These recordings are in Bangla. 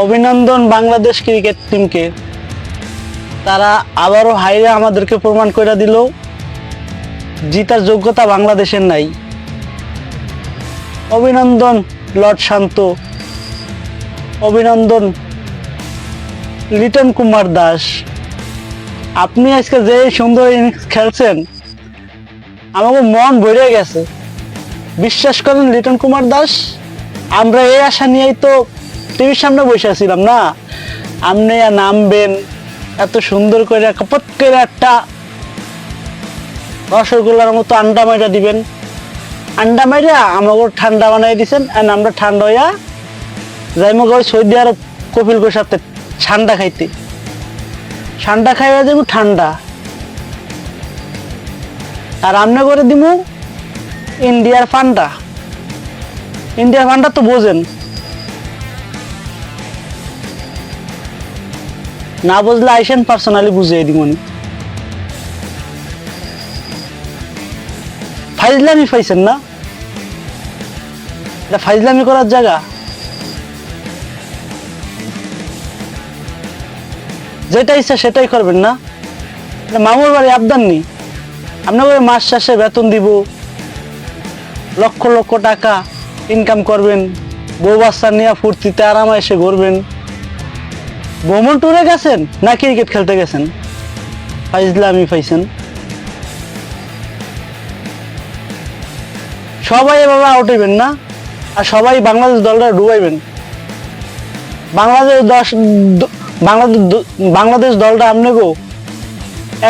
অভিনন্দন বাংলাদেশ ক্রিকেট টিমকে তারা আবারও হাইরে আমাদেরকে প্রমাণ করে দিল, জিতার যোগ্যতা বাংলাদেশের নাই। অভিনন্দন লর্ড শান্ত, অভিনন্দন লিটন কুমার দাস। আপনি আজকে যে সুন্দর ইনিংস খেলছেন, আমাকে মন ভরে গেছে। বিশ্বাস করেন লিটন কুমার দাস, আমরা এই আশা নিয়েই তো টিভির সামনে বসে আছিলাম না? আপনি নামবেন, এত সুন্দর করে কপট করে একটা রসগোল্লার মতো আন্ডা মাইরা দিবেন। আন্ডা মাইরা আমাকে ঠান্ডা বানাই দিছেন, আর আমরা ঠান্ডা হইয়া যাই মগে সৌদি আরব কপিল গোসাতে ঠান্ডা খাইতে। ঠান্ডা খাইয়া যাব ঠান্ডা। আর রান্না করে দিমু ইন্ডিয়ার ফান্ডা। ইন্ডিয়ার ফান্ডা তো বোঝেন। না বুঝলে আইসেন পার্সোনালি বুঝিয়ে দিমনি ফাইজলামি পাইছেন না? এটা ফাইজলামি করার জায়গা? যেটা ইচ্ছা সেটাই করবেন না। মামুর বাড়ি আবদান নেই। আপনাকে মাস শেষে বেতন দিব। লক্ষ লক্ষ টাকা ইনকাম করবেন। বউ বাচ্চা নিয়ে ফুর্তিতে আরামে এসে ঘুরবেন। ভ্রমণ ট্যুরে গেছেন না ক্রিকেট খেলতে গেছেন? ফাইজলামি পাইছেন সবাই এভাবে আউট হইবেন না, আর সবাই বাংলাদেশ দলটা ডুবাইবেন। বাংলাদেশ দশ বাংলাদেশ বাংলাদেশ দলটা আপনি গো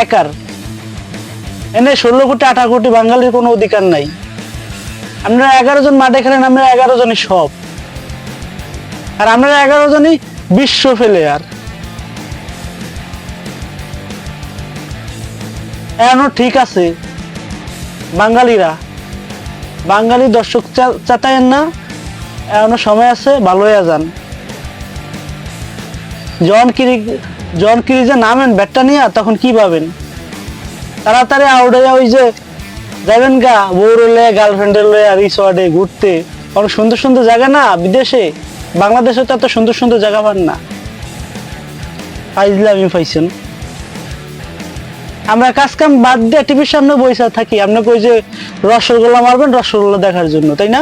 একার। এনে ষোলো কোটি, আঠারো কোটি বাঙালির কোনো অধিকার নাই। আপনারা এগারো জন মাঠে খেলেন, আমরা এগারো জনই সব। আর আমরা এগারো জনই বিশ্ব ফেলে আর এখনও ঠিক আছে, বাঙালিরা। বাঙালি দর্শক চাতায়েন না, এখনও সময় আছে, ভালো হয়ে যান। জন কিরি জন কিরিজে নামেন ব্যাটটা নিয়ে, তখন কি পাবেন তাড়াতাড়ি আউট হয়ে ওই যে যাবেন গা, বউর লয়ে গার্লফ্রেন্ডের লয়ে রিসর্টে ঘুরতে। অনেক সুন্দর সুন্দর জায়গা না, বিদেশে? বাংলাদেশে তো এত সুন্দর সুন্দর জায়গা পান না। ফাইজলামি পাইছেন আমরা কাজ কাম বাদ দিয়ে টিভির সামনে বসে থাকি। আপনাকে ওই যে রসগোল্লা মারবেন, রসগোল্লা দেখার জন্য, তাই না?